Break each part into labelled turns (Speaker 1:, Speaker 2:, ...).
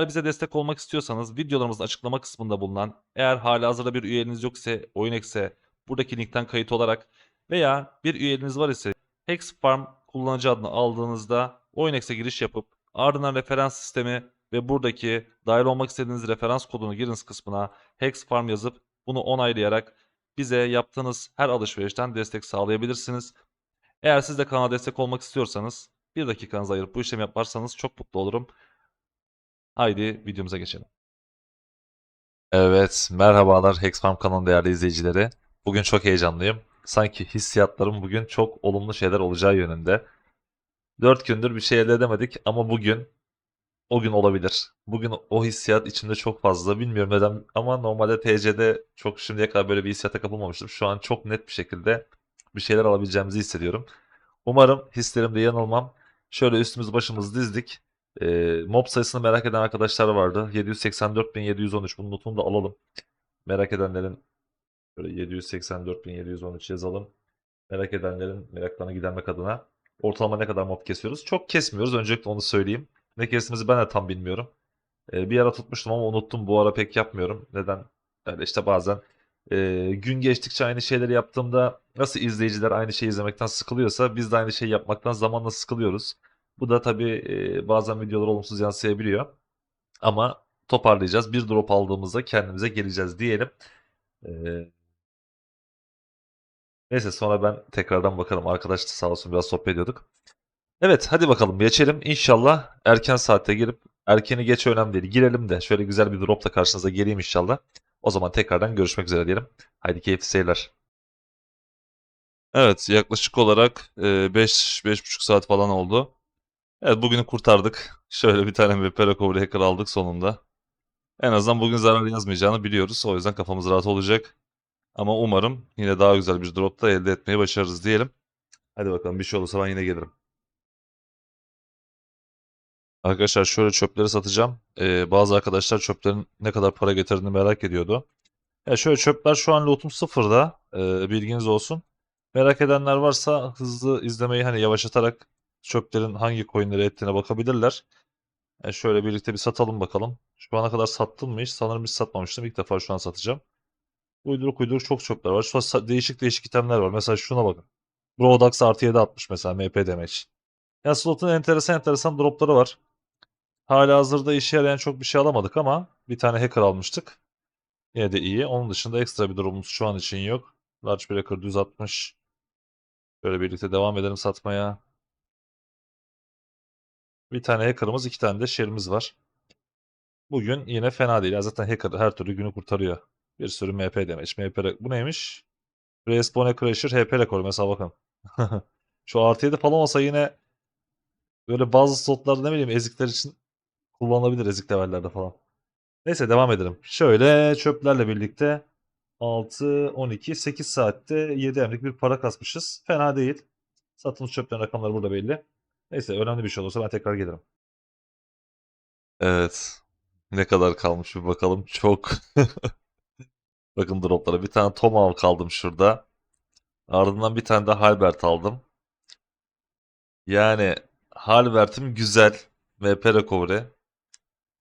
Speaker 1: Eğer bize destek olmak istiyorsanız videolarımızın açıklama kısmında bulunan eğer halihazırda bir üyeliğiniz yok ise OyunX'e buradaki linkten kayıt olarak veya bir üyeliğiniz var ise Hexfarm kullanıcı adını aldığınızda OyunX'e giriş yapıp ardından referans sistemi ve buradaki dahil olmak istediğiniz referans kodunu giriniz kısmına Hexfarm yazıp bunu onaylayarak bize yaptığınız her alışverişten destek sağlayabilirsiniz. Eğer siz de kanala destek olmak istiyorsanız bir dakikanızı ayırıp bu işlemi yaparsanız çok mutlu olurum. Haydi videomuza geçelim. Evet, merhabalar Hexfarm kanalının değerli izleyicileri. Bugün çok heyecanlıyım. Sanki hissiyatlarım bugün çok olumlu şeyler olacağı yönünde. 4 gündür bir şey elde edemedik ama bugün o gün olabilir. Bugün o hissiyat içimde çok fazla. Bilmiyorum neden ama normalde TC'de çok şimdiye kadar böyle bir hissiyata kapılmamıştım. Şu an çok net bir şekilde bir şeyler alabileceğimizi hissediyorum. Umarım hislerimde yanılmam. Şöyle üstümüz başımız dizdik. Ee, mob sayısını merak eden arkadaşlar vardı. 784.713 bunun notunu da alalım. Merak edenlerin böyle 784.713 yazalım. Merak edenlerin meraklarını gidermek adına ortalama ne kadar mob kesiyoruz? Çok kesmiyoruz. Öncelikle onu söyleyeyim. Ne kestiğimizi ben de tam bilmiyorum. Ee, bir ara tutmuştum ama unuttum. Bu ara pek yapmıyorum. Neden? Öyle işte bazen e, gün geçtikçe aynı şeyleri yaptığımda nasıl izleyiciler aynı şeyi izlemekten sıkılıyorsa biz de aynı şeyi yapmaktan zamanla sıkılıyoruz. Bu da tabii bazen videolar olumsuz yansıyabiliyor. Ama toparlayacağız. Bir drop aldığımızda kendimize geleceğiz diyelim. Neyse sonra ben tekrardan bakarım. Arkadaş da sağ olsun biraz sohbet ediyorduk. Evet hadi bakalım geçelim. İnşallah erken saatte girip erkeni geç önemli değil. Girelim de şöyle güzel bir dropla karşınıza geleyim inşallah. O zaman tekrardan görüşmek üzere diyelim. Haydi keyifli seyirler. Evet yaklaşık olarak 5-5,5 saat falan oldu. Evet bugünü kurtardık. Şöyle bir tane bir Recovery Hacker aldık sonunda. En azından bugün zarar yazmayacağını biliyoruz. O yüzden kafamız rahat olacak. Ama umarım yine daha güzel bir drop da elde etmeyi başarırız diyelim. Hadi bakalım bir şey olursa ben yine gelirim. Arkadaşlar şöyle çöpleri satacağım. Ee, bazı arkadaşlar çöplerin ne kadar para getirdiğini merak ediyordu. Ya şöyle çöpler şu an lootum sıfırda. Ee, bilginiz olsun. Merak edenler varsa hızlı izlemeyi hani yavaşlatarak çöplerin hangi coinleri ettiğine bakabilirler. Yani şöyle birlikte bir satalım bakalım. Şu ana kadar sattım mı hiç? Sanırım hiç satmamıştım. İlk defa şu an satacağım. Uyduruk uyduruk çok çöpler var. Şu değişik değişik itemler var. Mesela şuna bakın. Brodax artı 7 atmış mesela MP damage. Ya slotun enteresan enteresan dropları var. Hala hazırda işe yarayan çok bir şey alamadık ama bir tane hacker almıştık. Yine de iyi. Onun dışında ekstra bir durumumuz şu an için yok. Large Breaker düz atmış. Böyle birlikte devam edelim satmaya. Bir tane hacker'ımız, iki tane de share'imiz var. Bugün yine fena değil. Ya zaten hacker her türlü günü kurtarıyor. Bir sürü MP demiş. MP bu neymiş? Respawn Crasher HP rekoru mesela bakın. Şu artı 7 falan olsa yine böyle bazı slotlarda ne bileyim ezikler için kullanılabilir ezik levellerde falan. Neyse devam edelim. Şöyle çöplerle birlikte 6, 12, 8 saatte 7 emlik bir para kasmışız. Fena değil. Satılmış çöplerin rakamları burada belli. Neyse önemli bir şey olursa ben tekrar gelirim. Evet. Ne kadar kalmış bir bakalım. Çok. Bakın droplara. Bir tane Tomahawk aldım şurada. Ardından bir tane de Halbert aldım. Yani Halbert'im güzel. MP recovery.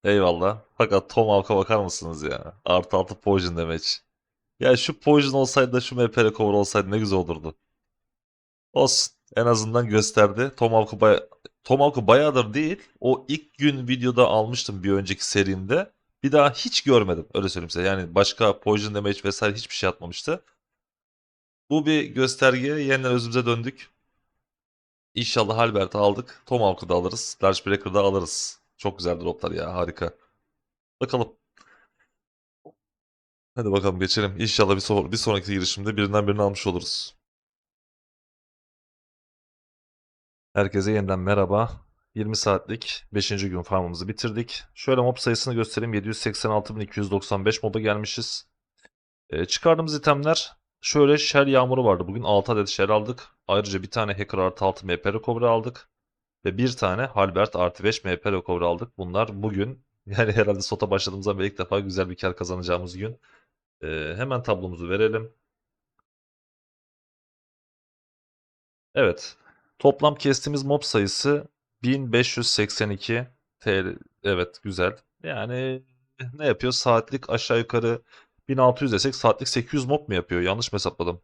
Speaker 1: Eyvallah. Fakat Tomahawk'a bakar mısınız ya? Artı altı poison damage. Ya şu poison olsaydı da şu MP recovery olsaydı ne güzel olurdu. Olsun. En azından gösterdi. Tomahawk'u baya... Tomahawk'u bayağıdır değil. O ilk gün videoda almıştım bir önceki serimde. Bir daha hiç görmedim. Öyle söyleyeyim size. Yani başka poison damage vesaire hiçbir şey atmamıştı. Bu bir gösterge. Yeniden özümüze döndük. İnşallah Halbert'i aldık. Tomahawk'u da alırız. Large da alırız. Çok güzel droplar ya. Harika. Bakalım. Hadi bakalım geçelim. İnşallah bir, so- bir sonraki girişimde birinden birini almış oluruz. Herkese yeniden merhaba. 20 saatlik 5. gün farmımızı bitirdik. Şöyle mob sayısını göstereyim. 786.295 moba gelmişiz. Ee, çıkardığımız itemler şöyle shell yağmuru vardı. Bugün 6 adet shell aldık. Ayrıca bir tane hacker artı 6 MP recovery aldık. Ve bir tane Halbert artı 5 MP recovery aldık. Bunlar bugün yani herhalde SOTA başladığımızdan beri ilk defa güzel bir kar kazanacağımız gün. Ee, hemen tablomuzu verelim. Evet. Toplam kestiğimiz mob sayısı 1582 TL. Evet güzel. Yani ne yapıyor? Saatlik aşağı yukarı 1600 desek saatlik 800 mob mu yapıyor? Yanlış mı hesapladım?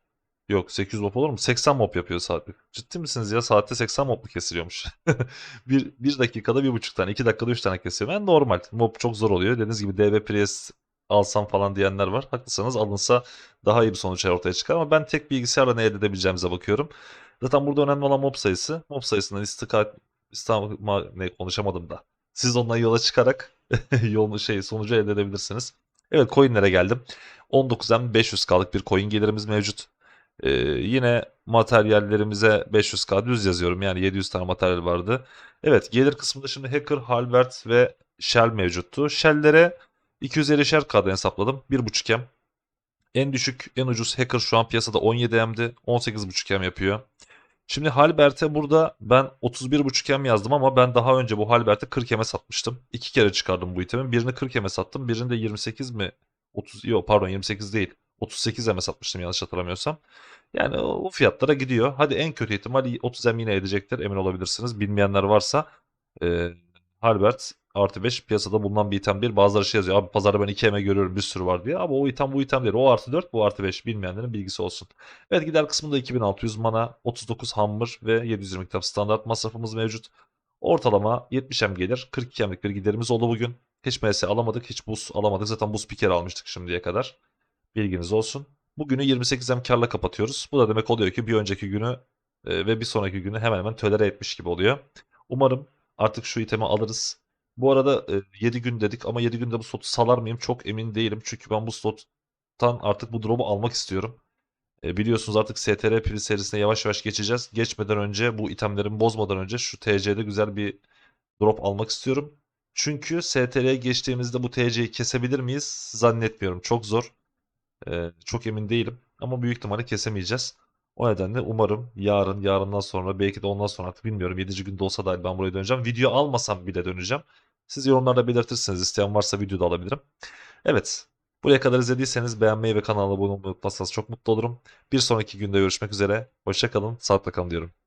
Speaker 1: Yok 800 mob olur mu? 80 mob yapıyor saatlik. Ciddi misiniz ya? Saatte 80 mob mu kesiliyormuş? bir, bir dakikada bir buçuk tane, iki dakikada üç tane kesiyor. Yani normal. Mob çok zor oluyor. Dediğiniz gibi DB Prius alsam falan diyenler var. Haklısınız alınsa daha iyi bir sonuç ortaya çıkar ama ben tek bilgisayarla ne elde edebileceğimize bakıyorum. Zaten burada önemli olan mob sayısı. Mob sayısından istika, İstanbul ne konuşamadım da. Siz ondan yola çıkarak yolunu şey sonucu elde edebilirsiniz. Evet coinlere geldim. 19'dan 500k'lık bir coin gelirimiz mevcut. Ee, yine materyallerimize 500k düz yazıyorum. Yani 700 tane materyal vardı. Evet gelir kısmında şimdi Hacker, Halbert ve Shell mevcuttu. Shell'lere 250'şer K'dan hesapladım. 1.5M. En düşük, en ucuz Hacker şu an piyasada 17M'di. 18.5M yapıyor. Şimdi Halbert'e burada ben 31.5M yazdım ama ben daha önce bu Halbert'e 40M'e satmıştım. İki kere çıkardım bu itemin. Birini 40M'e sattım. Birini de 28 mi? 30, yok pardon 28 değil. 38M'e satmıştım yanlış hatırlamıyorsam. Yani o fiyatlara gidiyor. Hadi en kötü ihtimal 30M yine edecektir emin olabilirsiniz. Bilmeyenler varsa e, Halbert artı 5 piyasada bulunan bir item değil. Bazıları şey yazıyor. Abi pazarda ben 2M görüyorum bir sürü var diye. Ama o item bu item değil. O artı 4 bu artı 5 bilmeyenlerin bilgisi olsun. Evet gider kısmında 2600 mana, 39 hammer ve 720 kitap standart masrafımız mevcut. Ortalama 70M gelir. 42M'lik bir giderimiz oldu bugün. Hiç MS alamadık, hiç buz alamadık. Zaten buz piker almıştık şimdiye kadar. Bilginiz olsun. Bugünü 28M karla kapatıyoruz. Bu da demek oluyor ki bir önceki günü e, ve bir sonraki günü hemen hemen tölere etmiş gibi oluyor. Umarım artık şu itemi alırız. Bu arada e, 7 gün dedik ama 7 günde bu slotu salar mıyım çok emin değilim. Çünkü ben bu slottan artık bu drop'u almak istiyorum. Biliyorsunuz artık STR piri serisine yavaş yavaş geçeceğiz. Geçmeden önce bu itemlerimi bozmadan önce şu TC'de güzel bir drop almak istiyorum. Çünkü STR'ye geçtiğimizde bu TC'yi kesebilir miyiz? Zannetmiyorum. Çok zor. Çok emin değilim. Ama büyük ihtimalle kesemeyeceğiz. O nedenle umarım yarın, yarından sonra belki de ondan sonra artık bilmiyorum 7. günde olsa dahi ben buraya döneceğim. Video almasam bile döneceğim. Siz yorumlarda belirtirseniz isteyen varsa videoda alabilirim. Evet. Buraya kadar izlediyseniz beğenmeyi ve kanala abone olmayı unutmazsanız çok mutlu olurum. Bir sonraki günde görüşmek üzere. Hoşçakalın. Sağlıkla kalın diyorum.